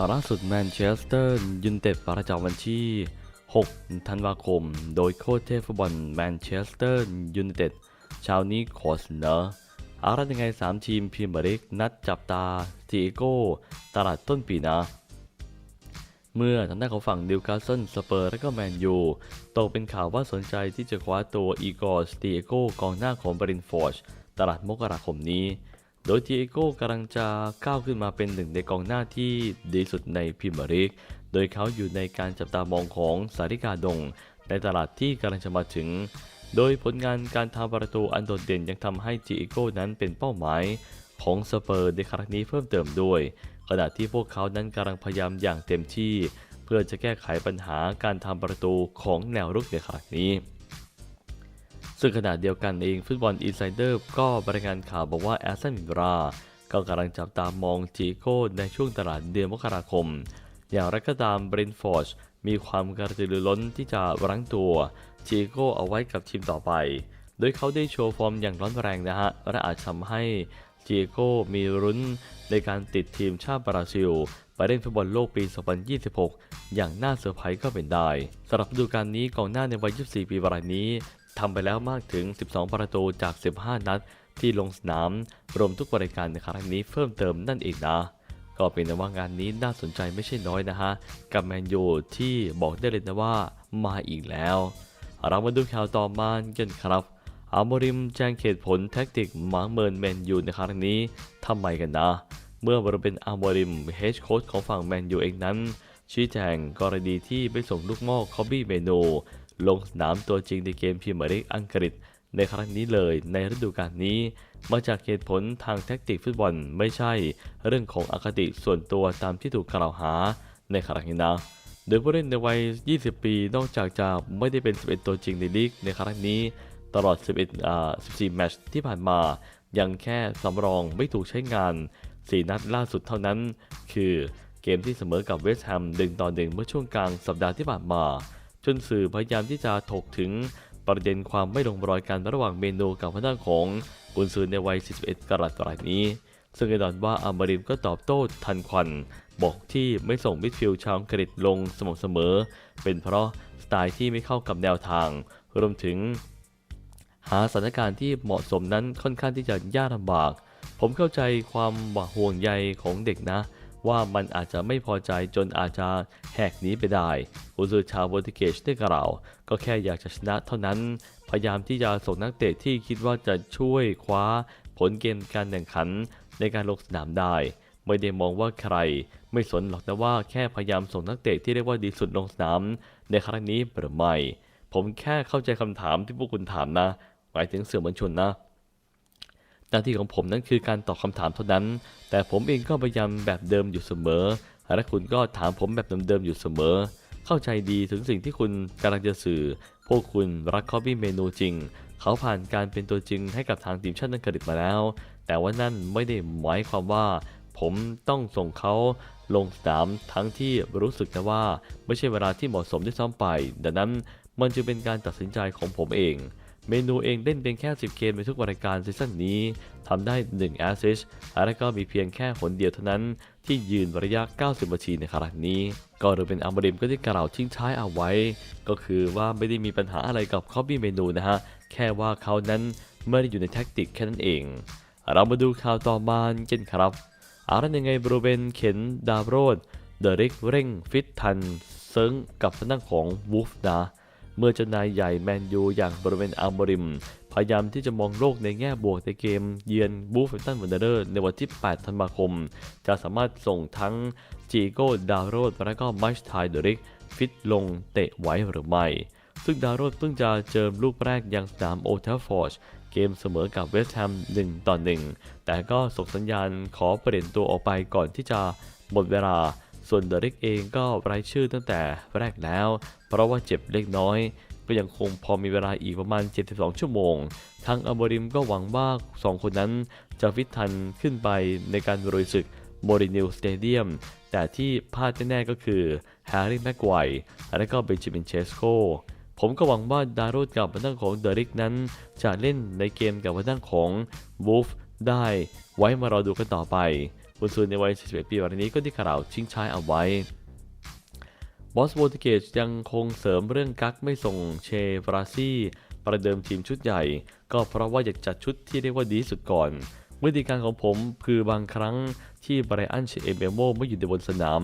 ข่าวล่าสุดแมนเชสเตอร์ยูไนเต็ดประจำวันที่ 6 ธันวาคม โดยโค้ชเทฟุตบอลแมนเชสเตอร์ยูไนเต็ดเชาวนี้ขอเสนออะไรยังไง 3 ทีมพรีเมียร์ลีกนัดจับตาทีโก้ตลาดต้นปีนะ เมื่อทางด้านของฝั่งนิวคาสเซิลสเปอร์และก็แมนยูตกเป็นข่าวว่าสนใจที่จะคว้าตัวอีกอร์สตีโกกองหน้าของบรินฟอร์ชตลาดมกราคมนี้ โดยทีโก้กำลังจะก้าวขึ้นมาเป็นหนึ่งในกองหน้าที่ดีสุดในพรีเมียร์ลีก โดยเขาอยู่ในการจับตามองของสาริกาดง ในตลาดที่กำลังจะมาถึง โดยผลงานการทำประตูอันโดดเด่นยังทำให้จีโก้นั้นเป็นเป้าหมายของสเปอร์ในครั้งนี้เพิ่มเติมด้วย ขณะที่พวกเขานั้นกำลังพยายามอย่างเต็มที่ เพื่อจะแก้ไขปัญหาการทำประตูของแนวรุกในครั้งนี้ ซึ่งขณะเดียวกันเองฟุตบอลอินไซเดอร์ก็รายงานข่าวบอกว่าแอสตันวิลราก็กำลังจับตามองจีโก้ในช่วงตลาดเดือนมกราคม อย่างไรก็ตามเบรนฟอร์ชมีความกระตือรือร้นที่จะรั้งตัวจีโก้เอาไว้กับทีมต่อไป โดยเขาได้โชว์ฟอร์มอย่างร้อนแรงนะฮะ และอาจทำให้จีโก้มีรุ้นในการติดทีมชาติบราซิล ไปเล่นฟุตบอลโลกปี 2026 อย่างน่าเซอร์ไพรส์ก็เป็นได้สำหรับฤดูกาลนี้กองหน้าในวัย 24 ปีรายนี้ทำไปแล้วมากถึง 12 ประตูจาก 15 นัด ที่ลงสนาม รวมทุกบริการในครั้งนี้เพิ่มเติมนั่นเองนะ ก็เป็นนว่างานนี้น่าสนใจไม่ใช่น้อยนะฮะ กับแมนยูที่บอกได้เลยนะว่ามาอีกแล้ว เรามาดูข่าวต่อมากันครับอาโมริมแจ้งเหตุผลแท็กติกหมาเมินแมนยูในครั้งนี้ทำไมกันนะ เมื่อบริเป็นอาโมริมเฮดโค้ชของฝั่งแมนยูเองนั้น ชี้แจงกรณีที่ไม่ส่งลูกหม้อคอบบี้เมโน ลงสนามตัวจริงในเกมพรีเมียร์ลีกอังกฤษ ในครั้งนี้เลยในฤดูกาลนี้ มาจากเหตุผลทางแท็กติกฟุตบอลไม่ใช่ เรื่องของอคติส่วนตัวตามที่ถูกกล่าวหาในครั้งนี้นะโดยผู้เล่นในวัย 20 ปี นอกจากจะไม่ได้เป็น 11 ตัวจริงในลีกในครั้งนี้ ตลอด 11อ่า14 แมตช์ที่ผ่านมา ยังแค่สำรองไม่ถูกใช้งาน 4 นัดล่าสุดเท่านั้น คือเกมที่เสมอกับเวสต์แฮม 1 ต่อ 1 เมื่อช่วงกลางสัปดาห์ที่ผ่านมา นสื่อพยายามที่จะถกถึงประเด็นความไม่ลงรอยกันระหว่างเมนูกับพนักของกุนซือในวัย 41 กรัตรายนี้ ซึ่งแน่นอนว่าอามาริมก็ตอบโต้ทันควัน บอกที่ไม่ส่งมิดฟิลด์ชาวอังกฤษลงสม่ำเสมอ เป็นเพราะสไตล์ที่ไม่เข้ากับแนวทาง รวมถึง หาสถานการณ์ที่เหมาะสมนั้นค่อนข้างที่จะยากลำบาก ผมเข้าใจความหวาห่วงใยของเด็กนะ ว่ามันอาจจะไม่พอใจจนอาจจะแหกหนีไปได้อุซือชาวโปรตุเกสได้กล่าว ก็แค่อยากจะชนะเท่านั้น พยายามที่จะส่งนักเตะที่คิดว่าจะช่วยคว้าผลเกมการแข่งขันในการลงสนามได้ ไม่ได้มองว่าใคร ไม่สนหรอกแต่ว่าแค่พยายามส่งนักเตะที่เรียกว่าดีสุดลงสนามในครั้งนี้หรือไม่ ผมแค่เข้าใจคำถามที่พวกคุณถามนะ หมายถึงเสื่อมวลชนนะ หน้าที่ของผมนั้นคือการตอบคำถามเท่านั้น แต่ผมเองก็พยายามแบบเดิมอยู่เสมอ และคุณก็ถามผมแบบเดิมๆอยู่เสมอ เข้าใจดีถึงสิ่งที่คุณกำลังจะสื่อ พวกคุณรักคอบบี้เมนูจริง เขาผ่านการเป็นตัวจริงให้กับทางทีมชาติอังกฤษมาแล้ว แต่ว่านั่นไม่ได้หมายความว่า ผมต้องส่งเขาลงสนามทั้งที่รู้สึกนะว่า ไม่ใช่เวลาที่เหมาะสมที่ซ้อมไป ดังนั้นมันจึงเป็นการตัดสินใจของผมเอง เมนูเองเล่นเพียงแค่ 10 เกมในทุกรายการซีซั่นนี้ทำได้ 1 แอสซิสและก็มีเพียงแค่หนเดียวเท่านั้น ที่ยืนระยะ 90 นาทีในครั้งนี้ ก็โดยเป็นอัมบริมก็ได้กล่าวทิ้งท้ายเอาไว้ ก็คือว่าไม่ได้มีปัญหาอะไรกับคอบบี้เมนูนะฮะ แค่ว่าเขานั้นไม่ได้อยู่ในแท็กติกแค่นั้นเอง เรามาดูข่าวต่อมากันครับอารันยังไงบรูเบนเข็นดาวโรดเดริกเร่งฟิตทันเซิงกับทางด้านของวูฟนะ เมื่อเจ้านายใหญ่แมนยูอย่างบริเวณอัลบริม พยายามที่จะมองโลกในแง่บวกในเกม เยือนบูฟเฟนตันวันเดอร์ ในวันที่ 8 ธันวาคม จะสามารถส่งทั้งจีโก้ดาวโรดและก็มัชไทเดริก ฟิตลงเตะไว้หรือไม่ ซึ่งดาวโรดเพิ่งจะเจิมลูกแรกยังสนามโอเทลฟอร์ดเกมเสมอกับเวสต์แฮม1ต่อ1แต่ก็ส่งสัญญาณขอเปลี่ยนตัวออกไปก่อนที่จะหมดเวลา ส่วนเดริกเองก็ไร้ชื่อตั้งแต่แรกแล้ว เพราะว่าเจ็บเล็กน้อย ก็ยังคงพอมีเวลาอีกประมาณ 72 ชั่วโมง ทางอัมบริมก็หวังว่า 2 คนนั้นจะฟิตทันขึ้นไปในการรุยศึกโมรินิลสเตเดียม แต่ที่พลาดแน่ๆก็คือแฮร์รี่แม็กไกวร์และก็เบนจามินเชสโกผมก็หวังว่าดารุดกับวันด้านของเดริกนั้น จะเล่นในเกมกับวันด้านของวูฟได้ไว้มารอดูกันต่อไป บุนซือในวัย 41 ปีวันนี้ก็ได้กล่าวชิงช้ายเอาไว้บอสโวติเกจยังคงเสริมเรื่องกักไม่ส่งเชบราซี่ประเดิมทีมชุดใหญ่ ก็เพราะว่าอยากจัดชุดที่เรียกว่าดีสุดก่อนวิธีการของผมคือบางครั้งที่ไบรอันเชเอเบโมไม่อยู่ในบนสนาม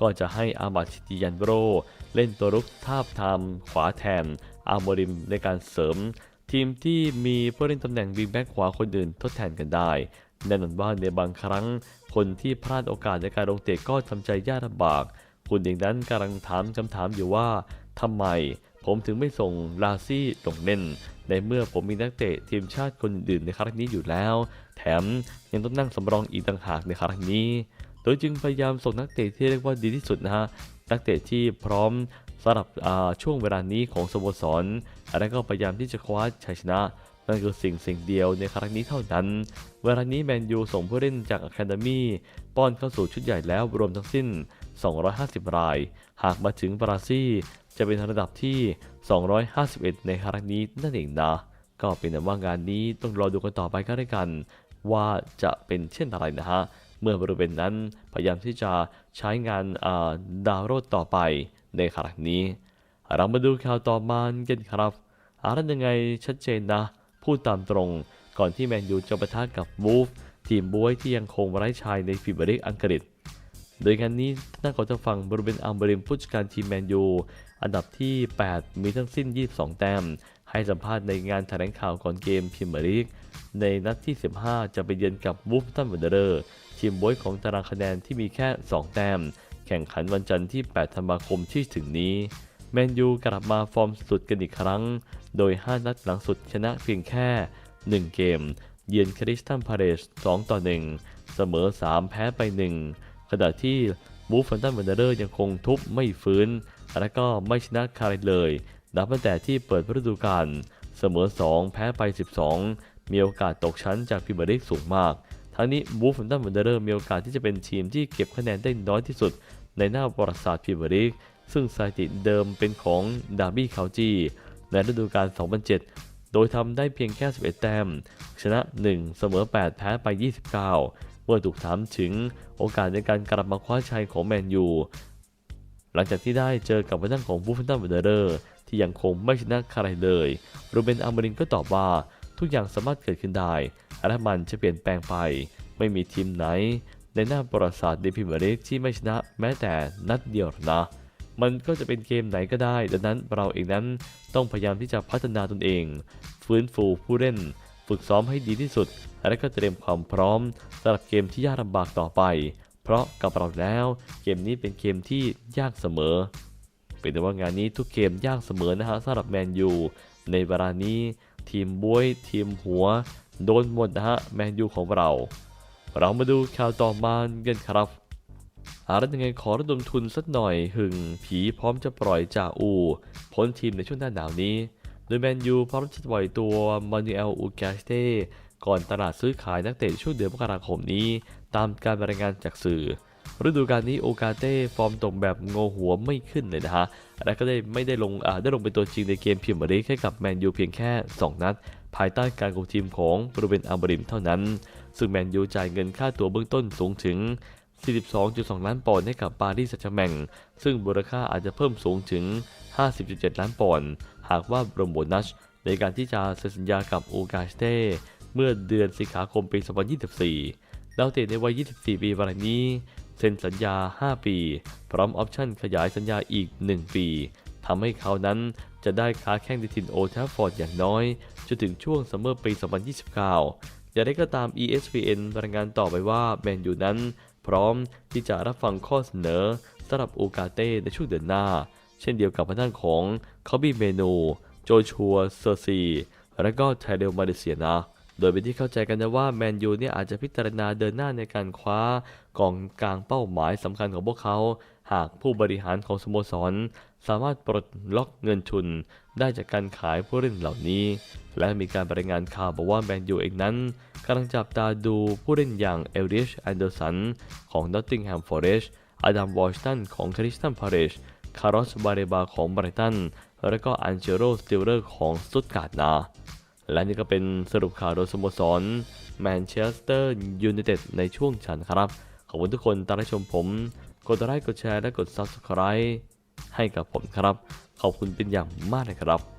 ก็จะให้อามาชิติยันโบรเล่นตัวรุกทาบทามขวาแทนอาโมริมในการเสริม ทีมที่มีผู้เล่นตำแหน่งวิงแบ็กขวาคนอื่นทดแทนกันได้ แน่นอนว่าในบางครั้ง คนที่พลาดโอกาสในการลงเตะก็ทำใจยากลำบาก คุณเองนั้นกำลังถามคำถามอยู่ว่าทำไมผมถึงไม่ส่งลาซี่ลงเล่น ในเมื่อผมมีนักเตะทีมชาติคนอื่นในครั้งนี้อยู่แล้ว แถมยังต้องนั่งสำรองอีกต่างหากในครั้งนี้ โดยจึงพยายามส่งนักเตะที่เรียกว่าดีที่สุดนะฮะ นักเตะที่พร้อมสำหรับช่วงเวลานี้ของสโมสร และก็พยายามที่จะคว้าชัยชนะ นั่นคือสิ่งสิ่งเดียวในครั้งนี้เท่านั้น เวลานี้แมนยูส่งผู้เล่นจากอะคาเดมี่ป้อนเข้าสู่ชุดใหญ่แล้วรวมทั้งสิ้น 250 ราย หากมาถึงบราซิลจะเป็นระดับที่ 251 ในครั้งนี้นั่นเองนะ ก็เป็นแต่ว่างานนี้ต้องรอดูกันต่อไปก็ได้กัน ว่าจะเป็นเช่นอะไรนะฮะ เมื่อบริเวณนั้นพยายามที่จะใช้งานาดาวโหลดต่อไปในครั้งนี้ เรามาดูข่าวต่อมากันครับอะไรยังไงชัดเจนนะ พูดตามตรง ก่อนที่แมนยูจะประทะกับวูฟทีมบวยที่ยังคงไร้ชายในฟีเบอร์ลิกอังกฤษ โดยงานนี้น่าก็จะฟังบริเวณอัมบริมผู้จัดการทีมแมนยูอันดับที่ 8 มีทั้งสิ้น 22 แต้ม ให้สัมภาษณ์ในงานแถลงข่าวก่อนเกมพรีเมียร์กในนัดที่ 15 จะไปเยือนกับวูฟตันวันเดอร์ ทีมบวยของตารางคะแนนที่มีแค่ 2 แต้ม แข่งขันวันจันทร์ที่ 8 ธันวาคมที่ถึงนี้แมนยูกลับมาฟอร์มสุดกันอีกครั้ง โดย 5 นัดหลังสุดชนะเพียงแค่ 1 เกม เยือนคริสตันพาเลส2ต่อ 1 เสมอ 3 แพ้ไป 1 ขณะที่บูฟฟันตันวันเดอร์ยังคงทุบไม่ฟื้น และก็ไม่ชนะใครเลย นับตั้งแต่ที่เปิดฤดูกาลเสมอ 2 แพ้ไป 12 มีโอกาสตกชั้นจากพรีเมียร์ลีกสูงมาก ทั้งนี้บูฟฟันตันวันเดอร์มีโอกาสที่จะเป็นทีมที่เก็บคะแนนได้น้อยที่สุด ในหน้าประวัติศาสตร์พรีเมียร์ลีกซึ่งสถิติเดิมเป็นของดาร์บี้คาวจี ในฤดูกาล 2007 โดยทำได้เพียงแค่ 11 แต้ม ชนะ 1 เสมอ 8 แพ้ไป 29 เมื่อถูกถามถึงโอกาสในการกลับมาคว้าชัยของแมนยู หลังจากที่ได้เจอกับผู้นำของบูฟเฟนตันเวเดอร์ ที่ยังคงไม่ชนะใครเลยโรเบนอามรินก็ตอบว่าทุกอย่างสามารถเกิดขึ้นได้และมันจะเปลี่ยนแปลงไป ไม่มีทีมไหน ในหน้าประวัติศาสตร์ในพรีเมียร์ลีกที่ไม่ชนะแม้แต่นัดเดียวนะ มันก็จะเป็นเกมไหนก็ได้ ดังนั้นเราเองนั้นต้องพยายามที่จะพัฒนาตนเอง ฟื้นฟูผู้เล่น ฝึกซ้อมให้ดีที่สุด และก็เตรียมความพร้อมสำหรับเกมที่ยากลำบากต่อไป เพราะกับเราแล้วเกมนี้เป็นเกมที่ยากเสมอ เป็นแต่ว่างานนี้ทุกเกมยากเสมอนะฮะสำหรับแมนยูในเวลานี้ทีมบวย ทีมหัว โดนหมดนะฮะแมนยูของเรา เรามาดูข่าวต่อมากันครับ อารัยังไงขอระดมทุนสักหน่อยหึงผีพร้อมจะปล่อยจ่าอูพ้นทีมในช่วงหน้าหนาวนี้ โดยแมนยูพร้อมจะปล่อยตัวมานูเอลอูกาสเต้ก่อนตลาดซื้อขายนักเตะช่วงเดือนมกราคมนี้ ตามการรายงานจากสื่อ ฤดูกาลนี้โอกาเต้ฟอร์มตกแบบงงหัวไม่ขึ้นเลยนะฮะ และก็ได้ไม่ได้ลงได้ลงเป็นตัวจริงในเกมพรีเมียร์ลีกให้กับแมนยูเพียงแค่ 2 นัด ภายใต้การคุมทีมของบรูเบนอัมบริมเท่านั้น ซึ่งแมนยูจ่ายเงินค่าตัวเบื้องต้นสูงถึง 42.2 ล้านปอนด์ให้กับปารีสแซงต์แชร์แมงซึ่งมูลค่าอาจจะเพิ่มสูงถึง50.7ล้านปอนด์หากว่าบรมโบนัสในการที่จะเซ็นสัญญากับโอกาสเต้เมื่อเดือนสิงหาคมปี 2024ดาวเตะในวัย 24 ปีวันนี้ เซ็นสัญญา 5 ปี พร้อมออปชั่นขยายสัญญาอีก 1 ปีทำให้เขานั้นจะได้ค้าแข่งในทินโอทัฟฟอร์ดอย่างน้อย จนถึงช่วงซัมเมอร์ปี 2029 อย่างไรก็ตาม ESPN รายงานต่อไปว่าแมนยูนั้น พร้อมที่จะรับฟังข้อเสนอสำหรับโอกาเต้ในช่วงเดือนหน้า เช่นเดียวกับทางด้านของคอบี้เมนู โจชัวเซอร์ซี และก็ไทเดลมาเลเซียนะ โดยเป็นที่เข้าใจกันนะว่าแมนยูเนี่ยอาจจะพิจารณาเดินหน้าในการคว้ากองกลางเป้าหมายสำคัญของพวกเขา หากผู้บริหารของสโมสร สามารถปลดล็อกเงินทุนได้จากการขายผู้เล่นเหล่านี้ และมีการรายงานข่าวบอกว่าแมนยูเองนั้นกำลังจับตาดูผู้เล่นอย่างเอลริชแอนเดอร์สันของนอตติงแฮมฟอร์เรสต์อดัมวอชตันของคริสตันพาเรชคาร์ลสบาเรบาของไบรตัน และก็อันเจโรสติลเลอร์ของสตุตการ์ดนะและนี่ก็เป็นสรุปข่าวโดยสโมสรแมนเชสเตอร์ยูไนเต็ดในช่วงฉันครับ ขอบคุณทุกคนที่รับชมผม กดไลค์กดแชร์และกด Subscribe ให้กับผมครับ ขอบคุณเป็นอย่างมากเลยครับ